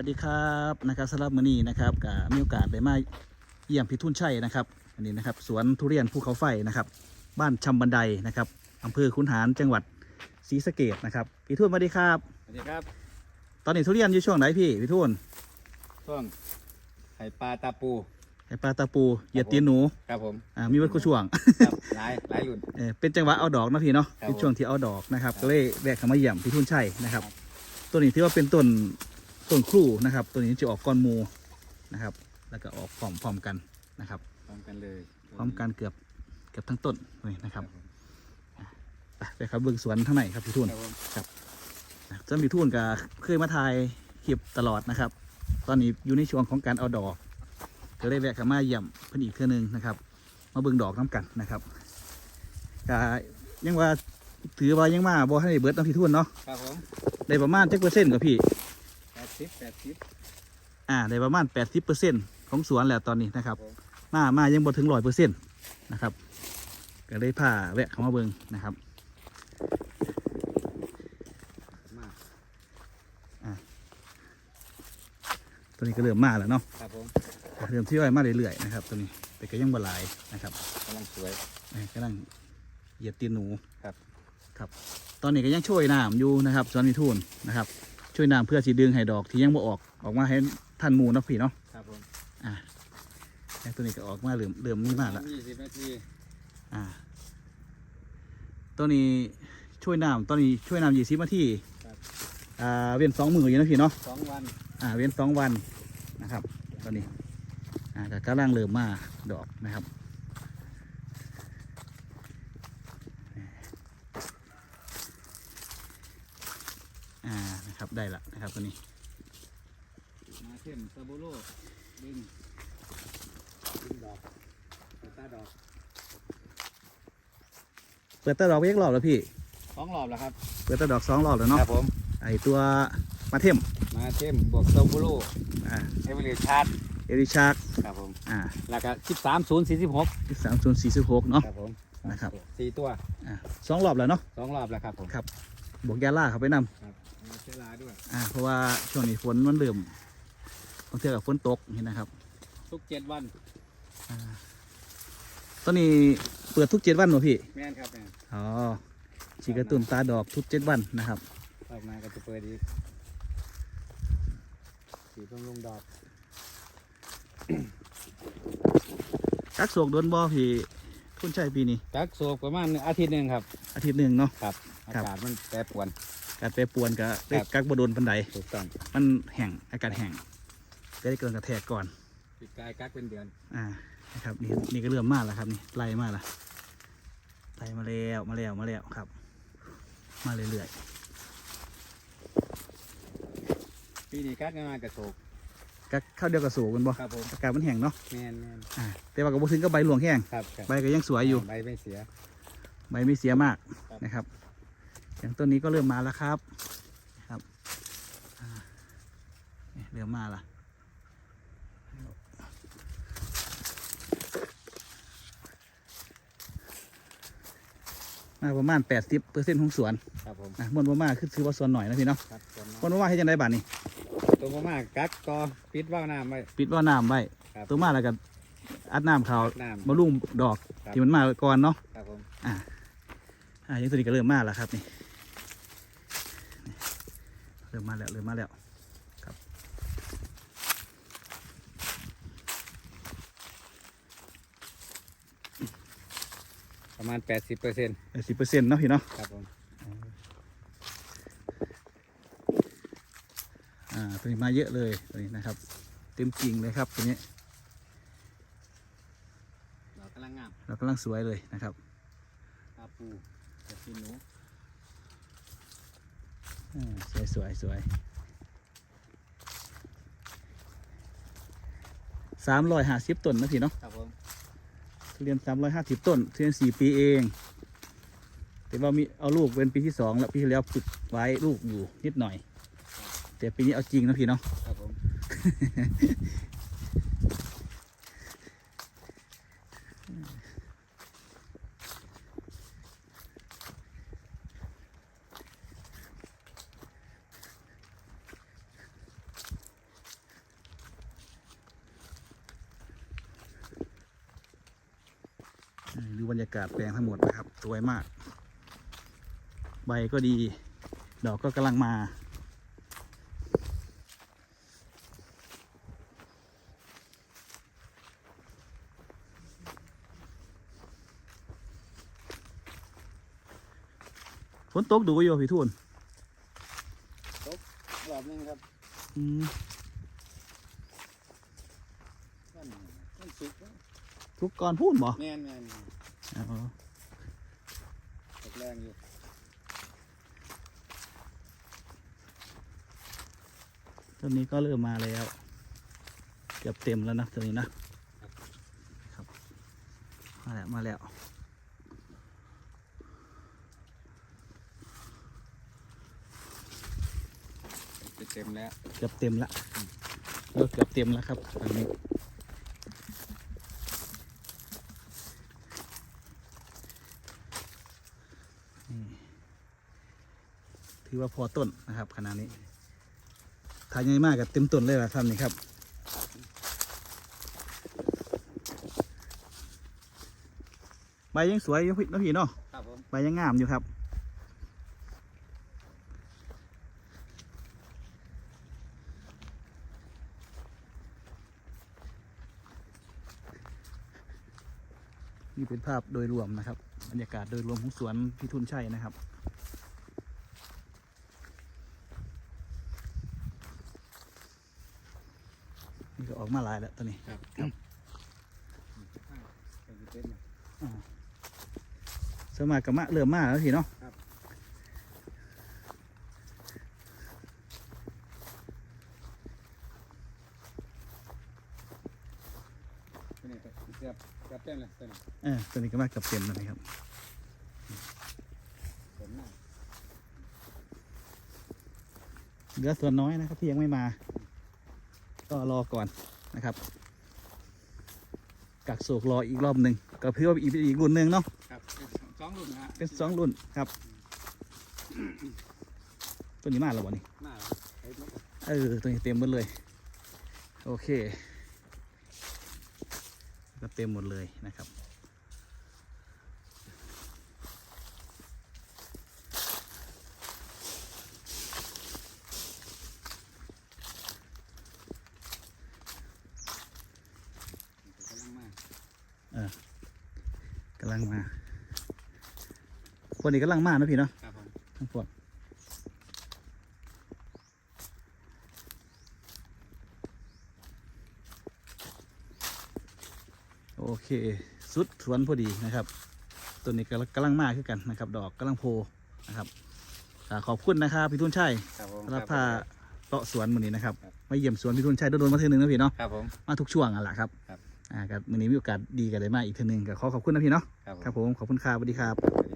วัสดีครับนะครับสำหรับมื้อนี้นะครับก็มีโอกาสได้มาเยี่ยมพี่ทุนชัยนะครับอันนี้นะครับสวนทุเรียนภูเขาไฟนะครับ บ้านชำบันไดนะครับอำเภอขุนหารจังหวัดศรีสะเกดนะครับพี่ทุนสวัสดีครับ สวัสดีครับ ตอนนี้ทุเรียนอยู่ช่วงไหนพี่พี่ทุนช่วงไข่ปลาตาปูไอปลาตาปูเหยียดตีนหนูครับผมอ่ามีวัดกุช่วงครับหลายหลายรุ่นเออเป็นจังหวะเอาดอกเนาะพี่เนาะครับเป็นช่วงที่เอาดอกนะครับครับก็เลยแวะเข้ามาเยี่ยมพี่ทุนชัยนะครับครับ ตัวนี้ที่ว่าเป็นต้น ต้นครูนะครับ ตัวนี้จะออกก้อนหมูนะครับ แล้วก็ออกพร้อมพร้อมกันนะครับพร้อมกันเลยพร้อมกันเกือบเกือบทั้งต้นเลยนะครับผมไปไปครับเบื้องสวนทั้งไหนครับพี่ทุนครับผมจำพี่ทุนก็เคยมาถ่ายคลิปตลอดนะครับ ตอนนี้อยู่ในช่วงของการเอาดอกก็เลยแวะเข้ามาเยี่ยมเพิ่นอีกเทื่อนึงนะครับ มาเบิ่งดอกน้ำกันนะครับก็ยังว่าถือว่ายังมาบ่ให้เบิดน้ำพี่ทุนเนาะครับผมได้ประมาณจักเปอร์เซ็นต์กับพี่แปด สิบแปดสิบอ่าได้ประมาณ 80เปอร์เซ็นต์ของสวนแล้วตอนนี้นะครับผมมามายังบ่ถึงร้อยเปอร์เซ็นต์นะครับ ก็เลยพาแวะเข้ามาเบิ่งนะครับมากตัวนี้ก็เริ่มมาแล้วเนาะครับผมเริ่มที่ย่อยมาเรื่อยๆนะครับ ตัวนี้แต่ก็ยังบ่หลายนะครับกำลังสวยเอ้ยกำลังเหยียดตีนหนูครับ ครับ ตอนนี้ก็ยังช่วยน้ำอยู่นะครับสวนนิทูนนะครับ ช่วยน้ำเพื่อสีดึงให้ดอกที่ยังบ่ออกออกมาให้ท่านหมูเนาะพี่เนาะครับผมอ่าแล้วตัวนี้ก็ออกมาเริ่มเริ่มมีมากแล้วยี่สิบนาทีอ่าตัวนี้ช่วยน้ำตอนนี้ช่วยน้ำยี่สิบนาทีครับอ่าเว้นสองมืออยู่นะพี่เนาะสองวันอ่าเว้นสองวันนะครับตอนนี้อ่าก็กำลังเริ่มมาดอกนะครับ อ่านะครับ ได้ละนะครับตัวนี้ มาเข้มซาบูโร่ดึงดึงดอกเปิดตาดอกเปิดตาดอกไปยักรอบแล้วพี่สองรอบแล้วครับ เปิดตาดอกสองรอบแล้วคเนาะรับผมไอตัวมาเทมมาเข้มบวกซาบูโร่อ่าเอเวอเรชาร์ดเอริชาร์กครับผมอ่าแล้วก็สิบสามศูนย์สี่สิบหกสามศูนย์สี่สิบหกเนาะครับผมนะครับสี่ตัวอ่าสองรอบแล้วเนาะสองรอบแล้วครับผมครับบวกยาล่าเข้าไปนำครับ มีเวลาด้วยอ่าเพราะว่าช่วงนี้ฝนมันเริ่มบางเทีกับฝนตกนี่นะครับ ทุกเจ็ดวันอ่าตอนนี้เปิดทุกเจ็ดวันเหรอพี่แม่นครับแม่นอ๋อฉีกกระตุ้นตาดอกทุกเจ็ดวันนะครับออกมาก็จะเปิดอีกสีบำรุงดอกกักโศกโดนบ่พี่คุณชัยปีนี้จักโศกประมาณอาทิตย์หนึ่งครับ อาทิตย์หนึ่งเนาะครับ อาครับ กาศมันแปรปรวน การไปปวนกับครับ กักบโดนปันไดถูกต้องมันแห้งอากาศแห้งก็ได้เกินกระแทกก่อนปีกายกักเป็นเดือนอ่า นะครับ นี่ นี่ก็เริ่มมาแล้วครับ นี่ ไล่มาและไล่มาแล้ว มาแล้ว มาแล้วครับ มาเรื่อยปีนี้กักงานกระโศกๆกักข้าวเดียวกับสูกันบ่ครับผมอากาศมันแห้งเนาะ แม่นแม่นอ่า แต่ว่าก็บ่ถึงก็ใบหลวงแห้ง ครับครับใบก็ยังสวยอยู่ ใบไม่เสีย ใบไม่เสียมาก ครับ นะครับ อย่างต้นนี้ก็เริ่มมาแล้วครับครับอ่านี่เริ่มมาละมาประมาณ80เปอร์เซ็นต์ของสวนครับผมนะมวนประมาณคือถือว่าสวนหน่อยนะพี่เนาะครับส่วนมวนประมาณให้จังไดบาดนี้ตัวมากกักกอปิดว่าวน้ำไว้ปิดว่าน้ำไว้ครับตัวมาแล้วก็อัดน้ำเขาน้ำบำรุงดอกครับที่มันมาก่อนเนาะครับผมอ่าอ่ายังตัวนี้ก็เริ่มมาแล้วครับนี่นี่ เริ่มมาแล้วเริ่มมาแล้วครับประมาณแปดสิบเปอร์เซ็นต์สิบเปอร์เซ็นต์เนาะพี่เนาะครับผมอ่าตัวนี้มาเยอะเลยตัวนี้นะครับ เต็มจริงเลยครับตัวนี้ดอกกำลังงามเรากำลังสวยเลยนะครับตาปูกระสีหนูอ่า สวยสวยสวยสามร้อยห้าสิบต้นนะพี่เนาะครับผมทุเรียนสามร้อยห้าสิบต้นทุเรียนสี่ปีเอง แต่ว่ามีเอาลูกเป็นปีที่สองแล้วปีที่แล้วฝึกไว้ลูกอยู่นิดหน่อย แต่ปีนี้เอาจริงนะพี่เนาะครับผม บรรยากาศแปลงทั้งหมดนะครับ สวยมาก ใบก็ดี ดอกก็กำลังมาฝนตกดูอยู่พี่ทุนรอบนึงครับอืมมันมันสุกแล้วทุกก่อนพูดบ่แม่นแม่น อ๋อตกแรงอยู่ต้นนี้ก็เริ่มมาแล้ว เกือบเต็มแล้วนะตัวนี้นะครับ มาแล้ว มาแล้วจะเต็มแล้ว เกือบเต็มละเออเกือบเต็มแล้วครับตอนนี้นี่ ถือว่าพอต้นนะครับขนาดนี้ทายง่ายมากกับเต็มต้นเลยละครับนี่ครับใบยังสวยอยู่พี่นะพี่เนาะครับผมใบยังงามอยู่ครับนี่เป็นภาพโดยรวมนะครับ บรรยากาศโดยรวมของสวนพิทุนชัยนะครับ ออกมาหลายแล้วตัวนี้ครับครับเต็มเต็มเลยสวนมากกับมะเริ่มมาแล้วพี่เนาะตัวนี้ก็เกือบเกือบเต็มเลยตัวนี้เออตัวนี้ก็มาเกับเต็มแล้วนะครับเต็มมากเหลือส่วนน้อยนะครับที่ยังไม่มา ก็รอก่อนนะครับ กักโศกรออีกรอบหนึ่งก็เพื่อว่าอีกอีกรุ่นหนึ่งเนาะครับเป็นสองรุ่นนะฮะเป็นสองรุ่นครับตัวนี้มาแล้ววะนี่มาไอ้นกเออตัวนี้เต็มหมดเลย โอเค ก็เต็มหมดเลยนะครับ กำลังมากำลังมาคนนี้กำลังมานะพี่เนาะครับผมทั้งพวกโอเคสุดสวนพอดีนะครับ ตัวนี้กำลังกำลังมาขึ้นกันนะครับ ดอกกำลังโพนะครับอ่าขอบคุณนะครับพี่ทุนชัยครับผมสำหรับพาเลาะสวนมือนี้นะครับครับมาเยี่ยมสวนพี่ทุนชัยโดนๆมาเทื่อนึงนะพี่เนาะครับผมมาทุกช่วงอะแหละครับครับ อ่ากับมือนี้มีโอกาสดีกันเลยมาอีกเทื่อนึงก็ขอขอบคุณนะพี่เนาะครับผมครับผมขอบคุณครับสวัสดีครับครับ